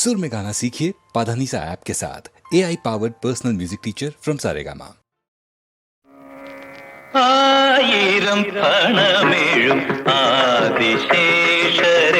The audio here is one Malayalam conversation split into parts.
सुर में गाना सीखिए पाधानीसा ऐप के साथ A I powered personal music teacher from Saregama ആയിരം പണമെഴും ആദിശേഷരേ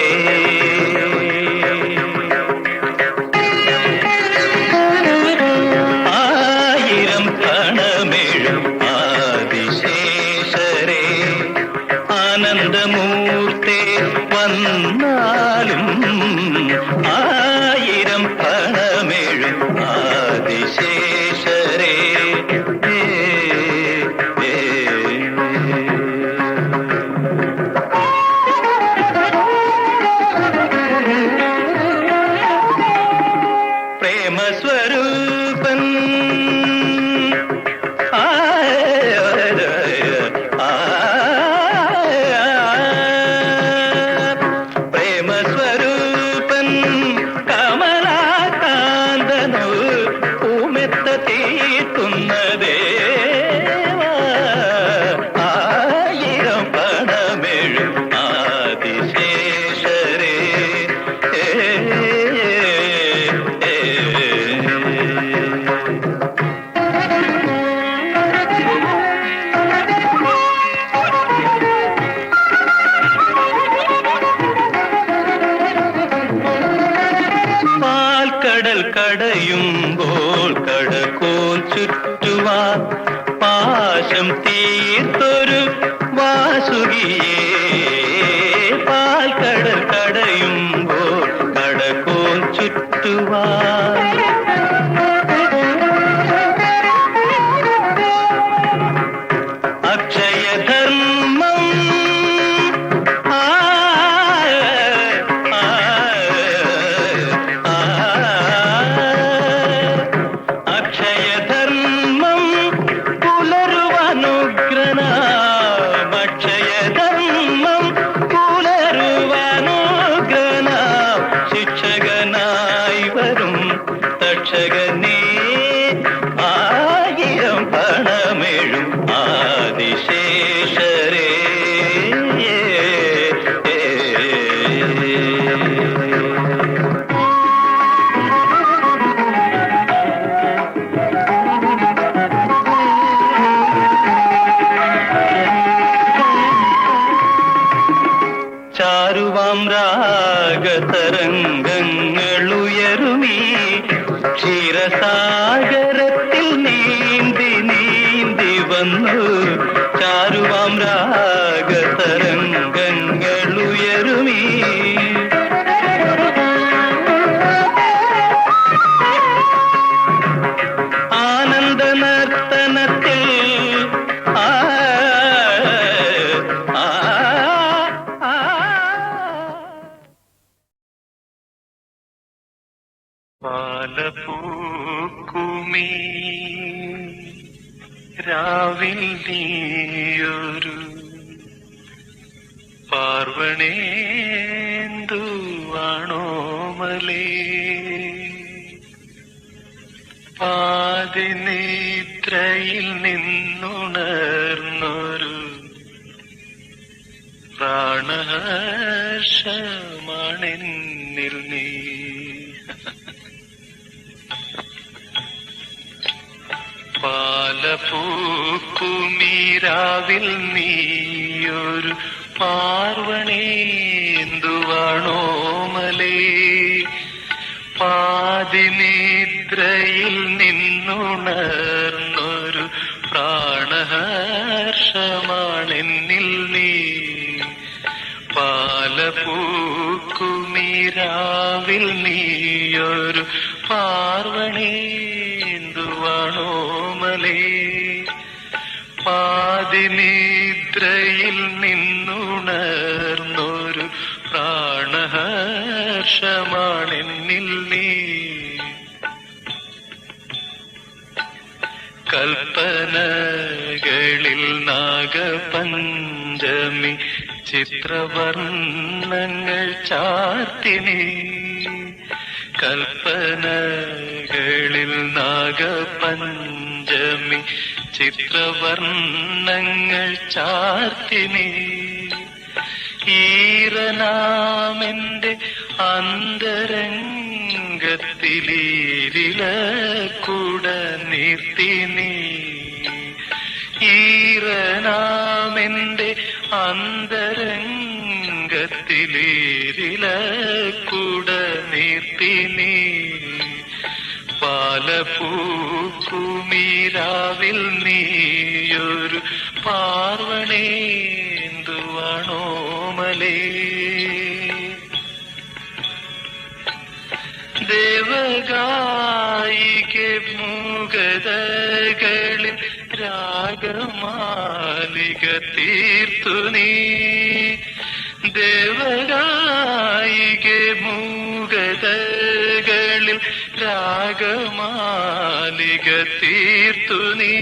mm-hmm. ചാരുവാം രാഗതരംഗങ്ങളുയരുമീ. ക്ഷീരസാഗരത്തിൽ നീന്തി നീന്തി വന്നു. പാലപൂക്കുമീ രാവിൽ നീയൊരു പാർവണേന്തുവാണോ മലേ പാതിനിദ്രയിൽ നിന്നുണർന്നൊരു പ്രാണഹർഷമാണെന്നിൽ പാലപൂക്കുമീരാവിൽ നീയൊരു പാർവണേന്തുവാണോ മലേ പാതിനിദ്രയിൽ നിന്നുണർന്നൊരു പ്രാണഹർഷമാണെന്നിൽ നീ. പാലപൂക്കുമീരാവിൽ നീയൊരു പാർവണേന്തുവാണോ നാഗപഞ്ചമി ചിത്രവർണങ്ങൾ ചാർത്തിനി. കൽപ്പനകളിൽ നാഗപഞ്ചമി ചിത്രവർണങ്ങൾ ചാർത്തിനി. ഈറനാമെന്റെ അന്തരംഗത്തിലീരില കൂട നീർത്തി നീ ഈറനാമെന്റെ അന്തരംഗത്തിലീരില കൂട നീർത്തി പാലപ്പൂക്കുമീരാവിൽ നീയൊരു പാർവണേന്തുവണോമലേ ദേവഗായിക്ക് മൂകതകളിൽ രാഗമാലിക തീർത്തു നീ. ദേവഗായിക്ക് മൂകതകളിൽ രാഗമാലിക തീർത്തു നീ.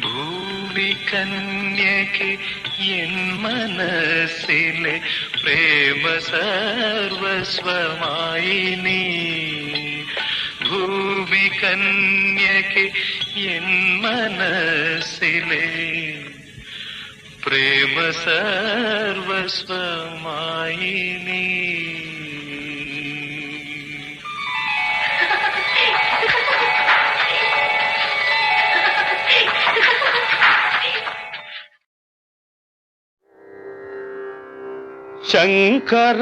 ഭൂമി കന്യക്ക് എൻ മനസ്സിലെ പ്രേമ സർവസ്വമായി നീ. ഭൂമി കന്യക്ക് എൻ മനസ്സിലെ പ്രേമ സർവസ്വമായി നീ ശങ്കര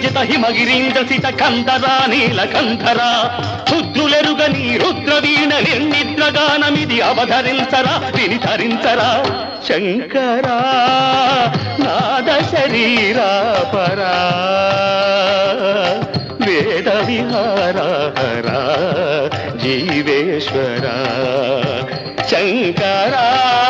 ధిక్కరీంద్రజిత హిమగిరీంద్ర సిత కంధరా నీల కంధరా రుద్రులెరుగ రుద్రవీణ నిర్నిద్రగానమిది అవధరించరా విని ధరించరా శంకరా నాద శరీరా పరా. వేద విహారా జీవేశ్వరా. శంకరా.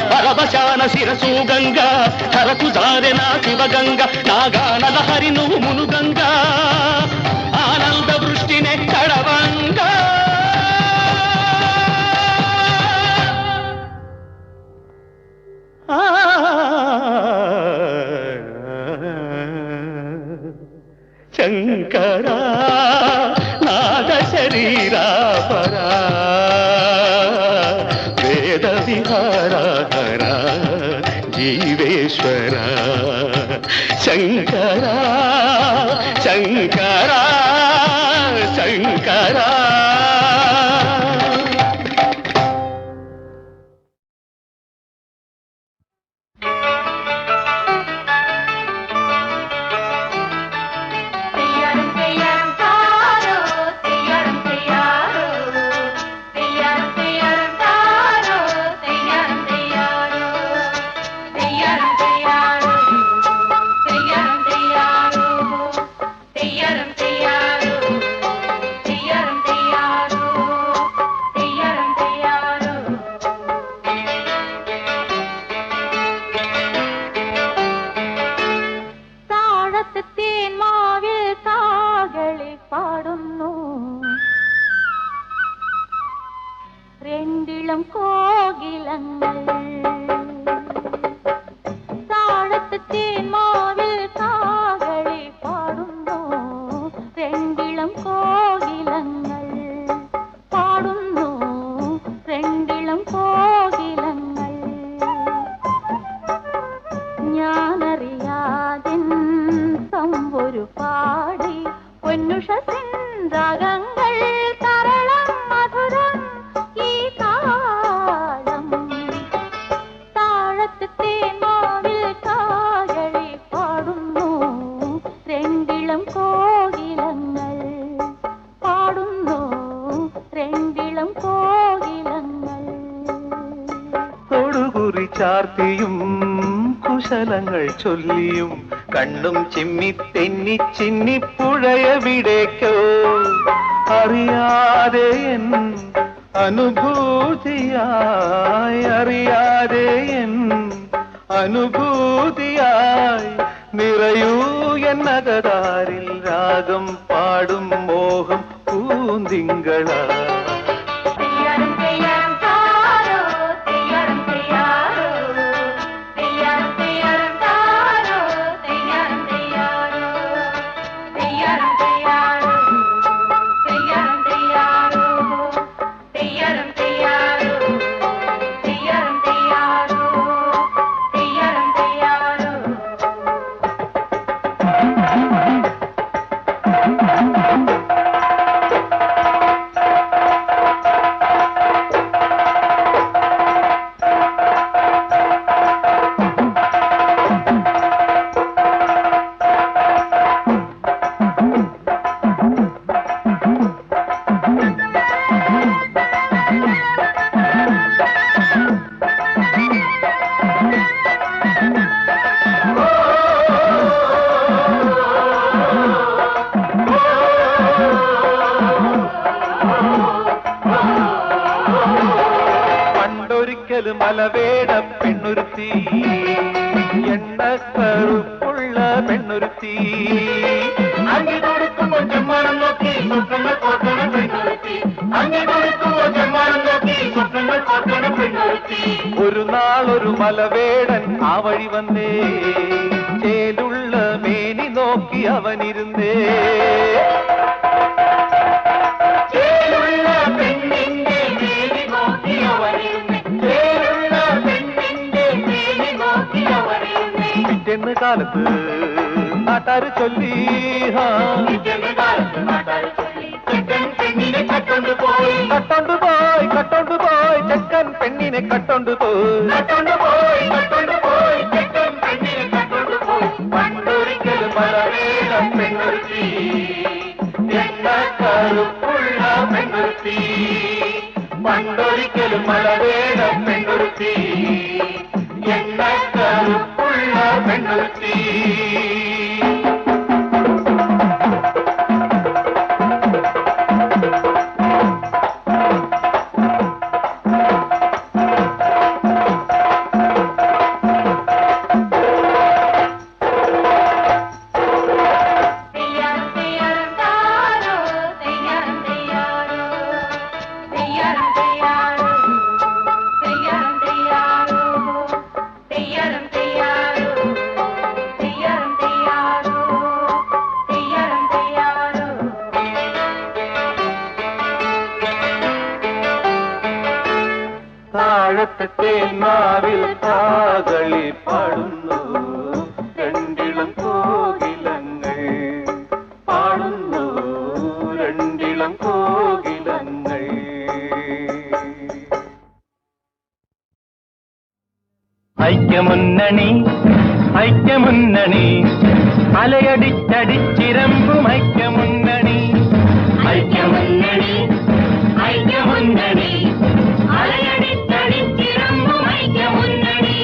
పరవశాన శిరసు గంగా ధరకు జారెన శివగంగ నాగానల హరి నువ్వు మునుగంగా. ఆనంద వృష్టినే కడవంగా கரா തൊടുകുറി ചാർത്തിയും കുശലങ്ങൾ ചൊല്ലിയും കണ്ണും ചിമ്മി തെന്നി ചിന്നി പുഴയവിടേക്കോ അറിയാതെ എൻ അനുഭൂതിയായി അറിയാതെ എൻ അനുഭൂതിയായി നിറയൂ എന്നകതാരിൽ രാഗം പാടും മോഹം പൂന്തിങ്കളാ മലവേട പെണ്ണുരുത്തി എണ്ണക്കറുപ്പുള്ള പെണ്ണുരുത്തി. അങ്ങി കൊടുക്കുമ്പോ ചെമ്മാനം നോക്കി സ്വപ്നങ്ങൾ കോർക്കണ പെണ്ണുരുത്തി. അങ്ങി കൊടുക്കുമ്പോ ചെമ്മാനം നോക്കി സ്വപ്നങ്ങൾ കോർക്കണ പെണ്ണൊരുത്തി. ഒരു നാളൊരു മലവേടൻ ആ വഴി വന്നേ. ചേലുള്ള മേനി നോക്കി അവനിരുന്നേ. காலத்து நாட்டாரு சொல்லி கட்டொண்டு போய் கட்டொண்டு போய் செக்கன் பெண்ணினை கட்டொண்டு போய். கட்டொண்டு போய் கட்டொண்டு போய். செக்கன் பெண்ணினை ഐക്യമുന്നണി. അലയടിച്ചടിച്ചിരമ്പും ഐക്യമുന്നണി. ഐക്യമുന്നണി ഐക്യമുന്നണി. അലയടിത്തടിച്ചിറമ്പും ഐക്യമുന്നണി.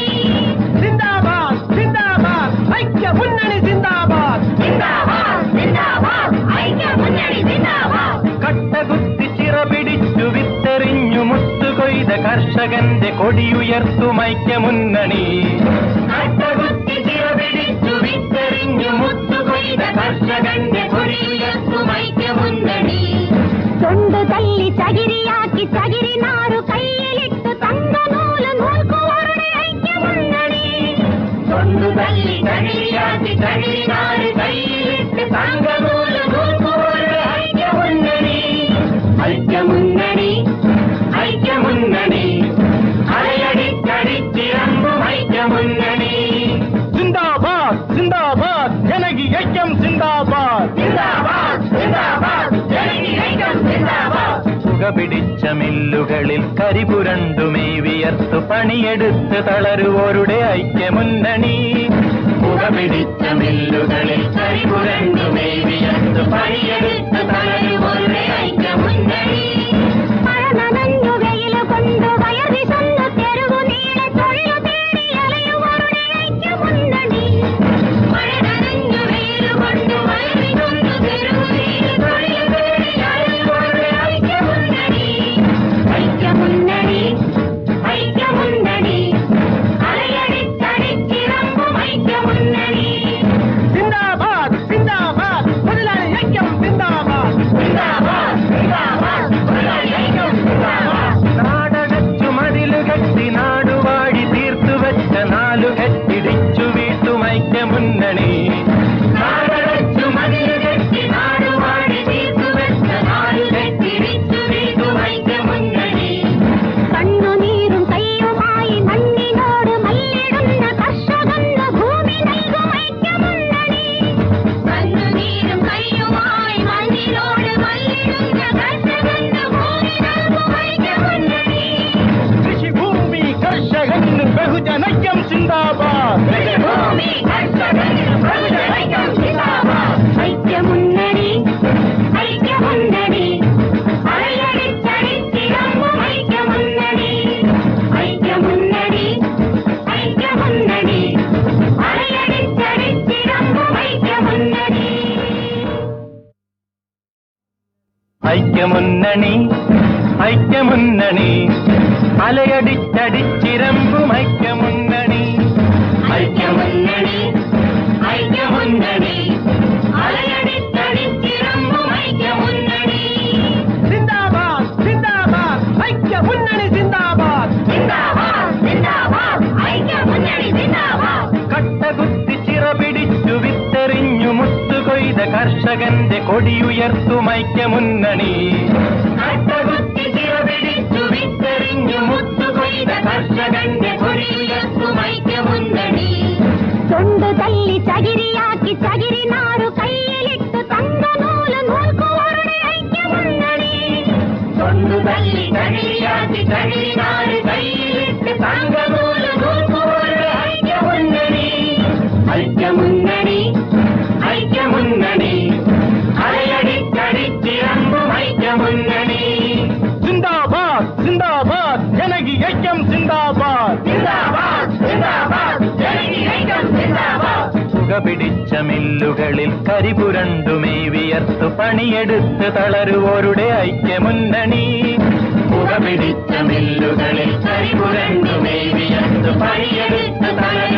സിന്ദാബാദ് സിന്ദാബാദ് ഐക്യമുന്നണി സിന്ദാബാദ് സിന്ദാബാദ് സിന്ദാബാദ് ഐക്യമുന്നണി സിന്ദാബാദ് കട്ടകുത്തി ചിറപിടിച്ചു വിത്തെറിഞ്ഞു മുത്തുകൊയ്ത കർഷകന്റെ കൊടിയുയർത്തും ഐക്യമുന്നണി. കട്ടകുത്തി ചിറപിടിച്ചു ಕಣ್ಣು ಮುತ್ತು ಕೊಯ್ದ ಕರ್ಷದಂಡೆ ಕೊರಿಯುಯಕ್ಕೂ ಮೈಕ್ಯವುಂದಡಿ ತೊಂಡದಲ್ಲಿ ಚಗಿರಿಯಾಕಿ ಚಗಿರಿ ನಾರು ಕೈಯಲ್ಲಿಟ್ಟು ತಂದ ನೂಲು ನೂಲ್ಕುವರುಡೆ ಐಕ್ಯವುಂದಡಿ ತೊಂಡದಲ್ಲಿ ಚಗಿರಿಯಾಕಿ ಚಗಿರಿ ನಾರು ಕೈಯಲ್ಲಿಟ್ಟು ತಂದ ನೂಲು ನೂಲ್ಕುವರುಡೆ ಐಕ್ಯವುಂದಡಿ ಐಕ್ಯವು സുഖപിടിച്ച മില്ലുകളിൽ കരിപുരണ്ടുമേ വിയർത്തു പണിയെടുത്ത് തളരുവോരുടെ ഐക്യമുന്നണി. പുക പിടിച്ച മില്ലുകളിൽ കരിപുരണ്ടുമേ മേവിയർത്തു പണിയെടുത്ത് തളരുവോരുടെ ഐക്യമുന്നണി. பகுஜனைக்கம் சிந்தாபாத். ஐக்கிய முன்னணி ஐக்கிய முன்னணி ஐக்கிய முன்னணி ഐക്യമുന്നണി. അലയടിച്ചടിച്ചിറങ്ങും ഐക്യമുന്നണി ഐക്യമുന്നണി. ഐക്യമുന്നണി അലയടിച്ചടിച്ചിരമ്പും ഐക്യമുന്നണി സിന്ദാബാദ് സിന്ദാബാദ് ഐക്യമുന്നണി സിന്ദാബാദ് സിന്ദാബാദ് സിന്ദാബാദ് ഐക്യമുന്നണി സിന്ദാബാദ് കട്ടകുത്തി ചിറപിടിച്ചു വിത്തെറിഞ്ഞു മുത്തുകൊയ്ത കർഷകന്റെ കൊടിയുയർത്തും ഐക്യമുന്നണി ഐക്യം ഐക്യം സുഖപിടിച്ച മില്ലുകളിൽ കരിപുരണ്ടുമേ വിയർത്തു പണിയെടുത്ത് തളരുവോരുടെ ഐക്യമുന്നണി. പുകപിടിച്ച മില്ലുകളിൽ കരിപുരണ്ടു വിയർത്ത് പണിയെടുത്ത് തളരുവോരുടെ